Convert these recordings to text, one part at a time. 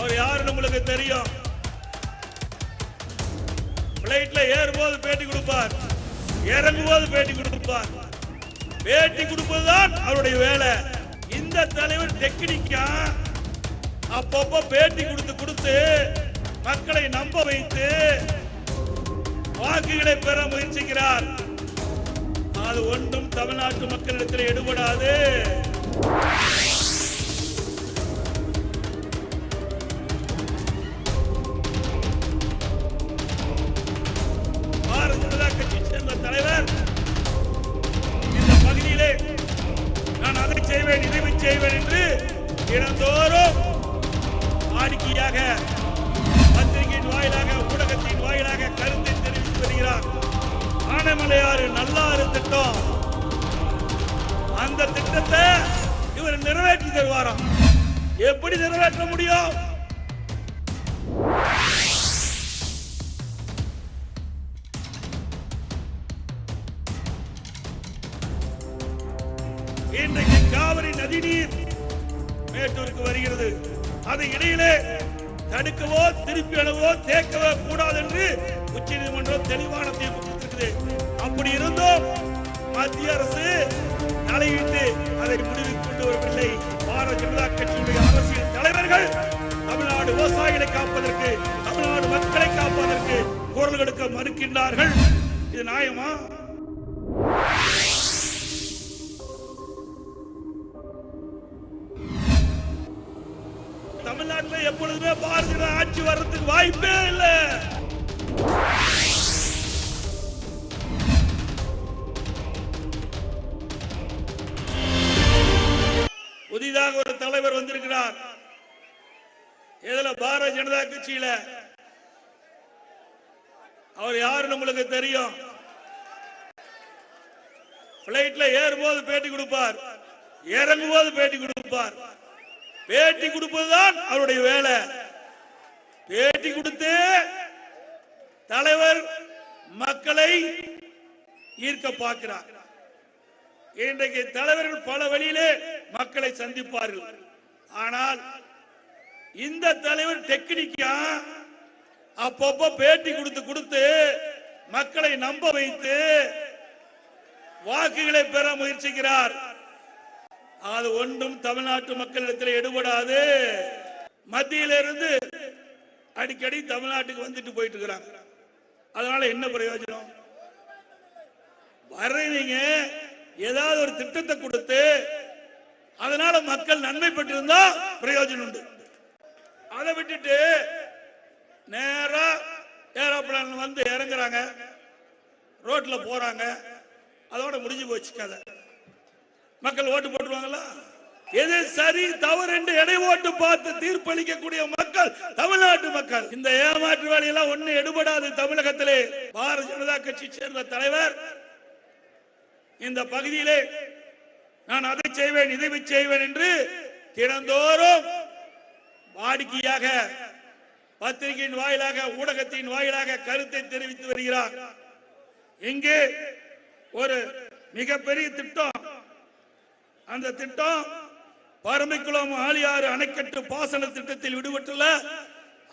அவர் யாரு நம்மளுக்கு தெரியும். பிளைட்ல ஏறும்போது பேட்டி கொடுப்பார். இறங்கும் போது பேட்டி கொடுப்பார். பேட்டி கொடுப்பதுதான் அவருடைய வேலை. இந்த தலைவர் டெக்னிக்கா அப்பப்போ பேட்டி கொடுத்து கொடுத்து மக்களை நம்ப வைத்து வாக்குகளை பெற முயற்சிக்கிறார். அது ஒன்றும் தமிழ்நாட்டு மக்களிடத்தில் எடுபடாது. தினந்தோறும் வாடிக்கையாக பத்திரிகையின் வாயிலாக ஊடகத்தின் வாயிலாக கருத்தை தெரிவித்து வருகிறார் ஆனைமலையாறு நல்லாறு திட்டம். அந்த திட்டத்தை இவர் நிறைவேற்றி தருவாராம். எப்படி நிறைவேற்ற முடியும்? இன்றைக்கு காவிரி நதிநீர் மேட்டூருக்கு வருகிறது. அதை இடையிலே தடுக்கவோ திருப்பி அணுவோ தேக்கவோ கூடாது என்று உச்ச நீதிமன்றம் தெளிவான தீர்ப்பு கொடுத்திருக்குது. அப்படி இருந்தும் மத்திய அரசு தலையிட்டு அதை முடிவுக்கு கொண்டு வரவில்லை. பாரதிய ஜனதா கட்சியுடைய அரசியல் தலைவர்கள் தமிழ்நாடு விவசாயிகளை காப்பதற்கு தமிழ்நாடு மக்களை காப்பதற்கு குரல் கொடுக்க மறுக்கின்றார்கள். இது நியாயமா? தமிழ்நாட்டில் எப்பொழுதுமே பாரதிய ஆட்சி வர்றதுக்கு வாய்ப்பே இல்லை. புதிதாக ஒரு தலைவர் வந்திருக்கிறார். இதுல பாரதிய ஜனதா கட்சியில? அவர் யாருன்னு நம்மளுக்கு தெரியும்? பிளைட்ல ஏறும்போது பேட்டி கொடுப்பார். இறங்கும் போது பேட்டி கொடுப்பார். பேட்டி கொடுப்பதுதான் அவருடைய வேலை. பேட்டி கொடுத்து தலைவர் மக்களை ஈர்க்க பார்க்கிறார். இன்றைக்கு தலைவர்கள் பல வழியிலே மக்களை சந்திப்பார்கள். ஆனால் இந்த தலைவர் டெக்னிக்கா அப்பப்போ பேட்டி கொடுத்து கொடுத்து மக்களை நம்ப வைத்து வாக்குகளை பெற முயற்சிக்கிறார். அது ஒன்றும் தமிழ்நாட்டு மக்களிடத்தில் எடுபடாது. மத்தியில இருந்து அடிக்கடி தமிழ்நாட்டுக்கு வந்துட்டு போயிட்டு இருக்கிறாங்க அதனால என்ன பிரயோஜனம்? வர்றீங்க ஏதாவது ஒரு திட்டத்தை கொடுத்து அதனால மக்கள் நன்மை பெற்றிருந்தா பிரயோஜனம் உண்டு. அதை விட்டுட்டு நேரா ஏரோப்ளான் வந்து இறங்குறாங்க. ரோட்ல போறாங்க. அதோட முடிஞ்சு போச்சு கதை. மக்கள் ஓட்டு போட்டுருவாங்களா? எது சரி தவறு என்று எடை ஓட்டு பார்த்து தீர்ப்பளிக்கக்கூடிய மக்கள் தமிழ்நாட்டு மக்கள். இந்த ஏமாற்று வேலையெல்லாம் ஒண்ணு எடுபடாது தமிழகத்திலே. பாரதிய ஜனதா கட்சி சேர்ந்த தலைவர் இந்த பகுதியிலே நான் அதை செய்வேன் இதை செய்வேன் என்று தினந்தோறும் வாடிக்கையாக பத்திரிகையின் வாயிலாக ஊடகத்தின் வாயிலாக கருத்தை தெரிவித்து வருகிறார். இங்கே ஒரு மிகப்பெரிய திட்டம் அந்த திட்டம் பரம்பிக்குளம் ஆலியாறு அணைக்கட்டு பாசன திட்டத்தில் விடுபட்டுள்ள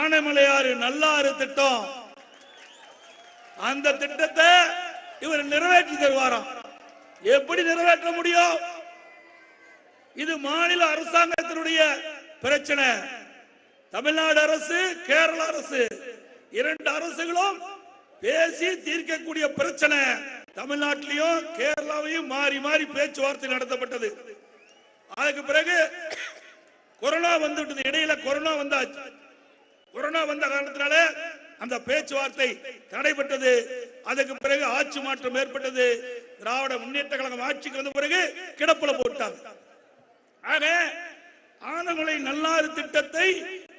ஆனைமலையாறு நல்லாறு திட்டம். அந்த திட்டத்தை இவர் நிறைவேற்றி தருவாராம். எப்படி நிறைவேற்ற முடியும்? இது மாநில அரசாங்கத்தினுடைய பிரச்சனை. தமிழ்நாடு அரசு கேரள அரசு இரண்டு அரசுகளும் பேசி தீர்க்கக்கூடிய பிரச்சனை. தமிழ்நாட்டிலையும் கேரளாவையும் மாறி மாறி பேச்சுவார்த்தை நடத்தப்பட்டது. அதுக்கு பிறகு கொரோனா வந்துவிட்டது. இடையில கொரோனா வந்தாச்சு. கொரோனா வந்த காரணத்தினால அந்த பேச்சுவார்த்தை தடைபட்டது. அதுக்கு பிறகு ஆட்சி மாற்றம் ஏற்பட்டது. திராவிட முன்னேற்ற கழகம் ஆட்சிக்கு வந்த பிறகு கிடப்புல போட்டாங்க. ஆக ஆனமலை நல்லாறு திட்டத்தை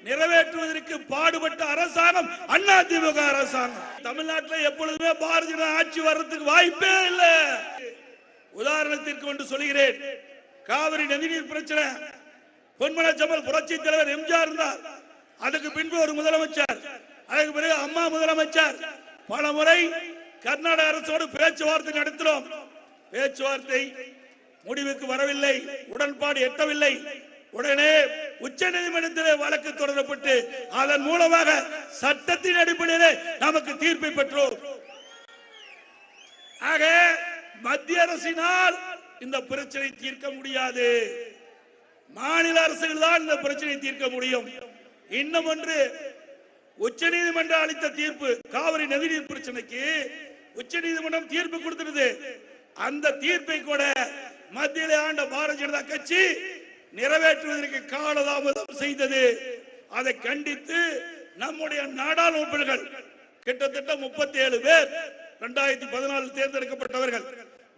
நிறைவேற்றுவதற்கு பாடுபட்ட அரசாங்கம் அண்ணா திமுக அரசாங்கம். தமிழ்நாட்டில் எப்பொழுதுமே பாரதிய ஜனதா ஆட்சி வர்றதுக்கு வாய்ப்பே இல்லை. உதாரணத்திற்கு ஒன்று சொல்கிறேன் காவிரி நதிநீர் பிரச்சனை. பொன்மன ஜமல் புரட்சி தலைவர் எம்ஜிஆர் இருந்தார். அதுக்கு பின்பு ஒரு முதலமைச்சர். அதுக்கு பிறகு அம்மா முதலமைச்சர். பல முறை கர்நாடக அரசோடு பேச்சுவார்த்தை நடத்தினோம். பேச்சுவார்த்தை முடிவுக்கு வரவில்லை. உடன்பாடு எட்டவில்லை. உடனே உச்ச நீதிமன்றத்திலே வழக்கு தொடரப்பட்டு அதன் மூலமாக சட்டத்தின் அடிப்படையிலே நமக்கு தீர்ப்பை பெற்றோம். ஆக மத்திய அரசினால் இந்த பிரச்சனை தீர்க்க முடியாது. மாநில அரசுகள் தான் இந்த பிரச்சனையை தீர்க்க முடியும். இன்னும் ஒன்று உச்ச நீதிமன்றம் அளித்த தீர்ப்பு காவிரி நதிநீர் பிரச்சனைக்கு உச்ச நீதிமன்றம் தீர்ப்பு கொடுத்திருந்தது அந்த தீர்ப்பை கூட மத்தியிலே ஆண்ட பாரதிய ஜனதா கட்சி நிறைவேற்றுவதற்கு காலதாமதம் செய்தது. அதை கண்டித்து நம்முடைய நாடாளுமன்றங்கள் கிட்டத்தட்ட முப்பத்தி ஏழு பேர் இரண்டாயிரத்தி பதினாலில் தேர்ந்தெடுக்கப்பட்டவர்கள்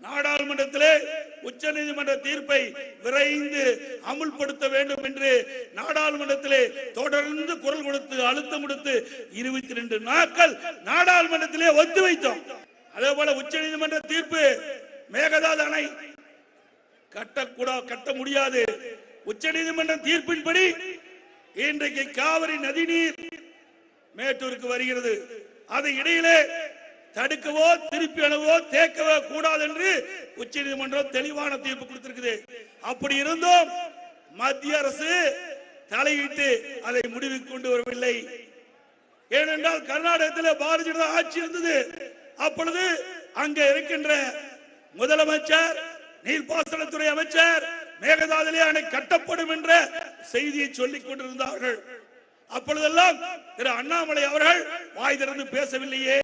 நாடாளுமன்றத்திலே உச்ச நீதிமன்ற தீர்ப்பை விரைந்து அமுல்படுத்த வேண்டும் என்று நாடாளுமன்றத்திலே தொடர்ந்து குரல் கொடுத்து அழுத்தம் கொடுத்து இருபத்தி ரெண்டு நாட்கள் நாடாளுமன்றத்திலே ஒத்து வைத்தோம். அதே போல உச்ச நீதிமன்ற தீர்ப்பு மேகதாது அணை கட்டக்கூடா கட்ட முடியாது. உச்ச நீதிமன்ற தீர்ப்பின்படி இன்றைக்கு காவிரி நதிநீர் மேட்டூருக்கு வருகிறது. அதை இடையிலே தடுக்கவோ திருப்பி அணுவோ தேக்கவோ கூடாது என்று உச்ச நீதிமன்றம் தெளிவான தீர்ப்பு கொடுத்திருக்குது. அப்படி இருந்தும் மத்திய அரசு தலையிட்டு அதை முடிவுக்கு கொண்டு வரவில்லை. ஏனென்றால் கர்நாடகத்தில் பாரதிய ஜனதா ஆட்சி இருந்தது. அப்பொழுது அங்க இருக்கின்ற முதலமைச்சர் நீர்ப்பாசனத்துறை அமைச்சர் மேகதாதுலே அணை கட்டப்படும் என்ற செய்தியை சொல்லிக் கொண்டிருந்தார்கள். அப்பொழுதெல்லாம் திரு அண்ணாமலை அவர்கள் வாய் திறந்து பேசவில்லையே.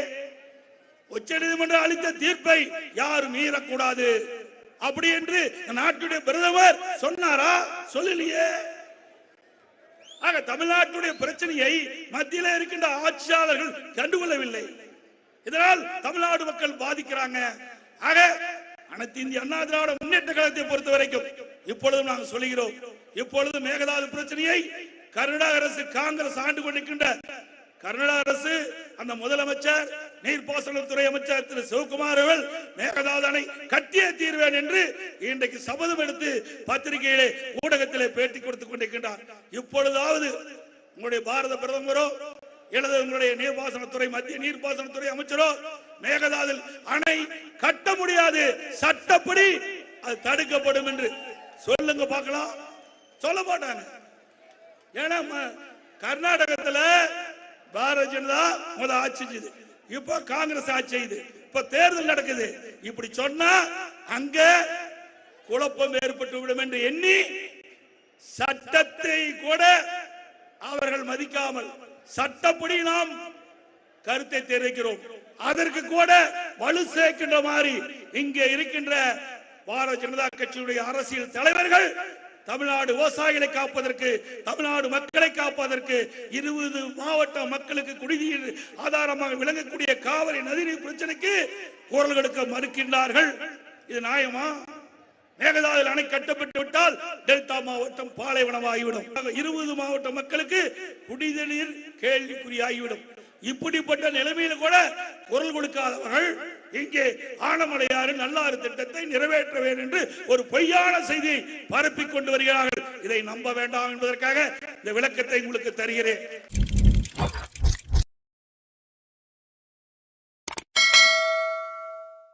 உச்ச நீதிமன்றம் அளித்த தீர்ப்பை யாரும் மீறக்கூடாது. அப்படி என்று நாட்டுடைய பிரதமர் சொன்னாரா? சொல்லலையே. ஆக தமிழ்நாட்டுடைய பிரச்சனையை மத்தியில இருக்கின்ற ஆட்சியாளர்கள் கண்டுகொள்ளவில்லை. இதனால் தமிழ்நாடு மக்கள் பாதிக்கிறாங்க. ஆக அனைத்து இந்திய அண்ணா திராவிட முன்னேற்ற கழகத்தை பொறுத்த வரைக்கும் இப்பொழுதும் நாங்கள் சொல்கிறோம் இப்பொழுது மேகதாது பிரச்சனையை கர்நாடக அரசு காங்கிரஸ் ஆண்டு கொண்டிருக்கின்ற கர்நாடக அரசு அந்த முதலமைச்சர் நீர்ப்பாசனத்துறை அமைச்சர் திரு சிவகுமார் அவர்கள் மேகதாது அணை கட்டியே தீர்வேன் என்று இன்றைக்கு சபதம் எடுத்து பத்திரிகையிலே ஊடகத்திலே பேட்டி கொடுத்துக் கொண்டிருக்கின்றார். இப்பொழுதாவது உங்களுடைய பாரத பிரதமரோ அல்லது உங்களுடைய நீர்ப்பாசனத்துறை மத்திய நீர்ப்பாசனத்துறை அமைச்சரோ மேகதாதில் அணை கட்ட முடியாது. சட்டப்படி அது தடுக்கப்படும் என்று சொல்லுங்க பார்க்கலாம். சொல்ல மாட்டாங்க. ஏன்னா கர்நாடகத்துல பாரதிய ஜனதா முத ஆட்சி செய்யுது இப்ப காங்கிரஸ் ஆட்சி செய்யுது இப்ப தேர்தல் நடக்குது. இப்படி சொன்னா அங்க குழப்பம் ஏற்பட்டு விடும் என்று எண்ணி சட்டத்தை கூட அவர்கள் மதிக்காமல் சட்டப்படி நாம் கருத்தை தெரிவிக்கிறோம். அதற்கு கூட வலு சேர்க்கின்ற மாதிரி இங்கே இருக்கின்ற பாரதிய ஜனதா கட்சியுடைய அரசியல் தலைவர்கள் தமிழ்நாடு விவசாயிகளை காப்பதற்கு தமிழ்நாடு மக்களை காப்பதற்கு இருபது மாவட்ட மக்களுக்கு குடிநீர் ஆதாரமாக விளங்கக்கூடிய காவிரி நதிநீர் பிரச்சனைக்கு குரல் கொடுக்க மறுக்கின்றார்கள். இது நியாயமா? மேகதாதுல அணை கட்டப்பட்டு விட்டால் டெல்டா மாவட்டம் பாலைவனமாகிவிடும். இருபது மாவட்ட மக்களுக்கு குடிநீர் கேள்விக்குறியாகிவிடும். இப்படிப்பட்ட நிலைமையில கூட குரல் கொடுக்காதவர்கள் இங்கே ஆனமலையாறு நல்லாறு திட்டத்தை நிறைவேற்ற வேண்டும் என்று ஒரு பொய்யான செய்தியை பரப்பி கொண்டு வருகிறார்கள். இதை நம்ப வேண்டாம் என்பதற்காக இந்த விளக்கத்தை உங்களுக்கு தருகிறேன்.